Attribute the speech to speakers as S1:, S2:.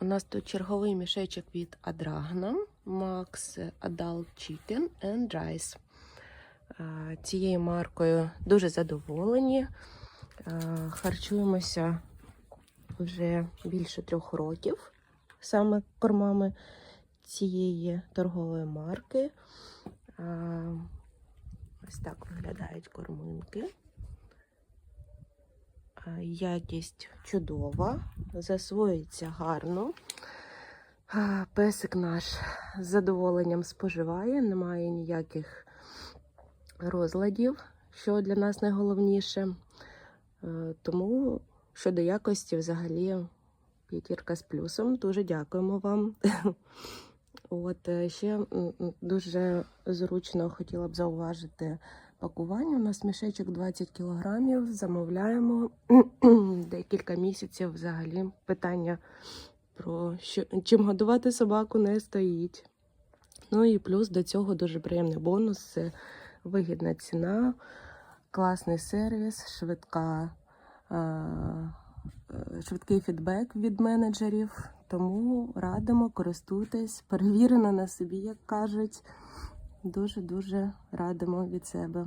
S1: У нас тут черговий мішечок від Адрагна Max Adult Chicken and Rice. Цією маркою дуже задоволені. Харчуємося вже більше трьох років саме кормами цієї торгової марки. Ось так виглядають корминки. Е, Якість чудова, засвоюється гарно. Песик наш з задоволенням споживає, немає ніяких розладів, що для нас найголовніше. Е, Тому щодо якості, взагалі, п'ятірка з плюсом. Дуже дякуємо вам. От е, ще дуже зручно хотіла б зауважити пакування. У нас мішечок 20 кілограмів. Замовляємо декілька місяців. Взагалі питання про що, чим годувати собаку не стоїть. Ну і плюс до цього дуже приємний бонус. Це вигідна ціна, класний сервіс, швидка, е, швидкий фідбек від менеджерів. Тому радимо, користуйтесь, перевірено на собі, як кажуть. Дуже-дуже радимо від себе.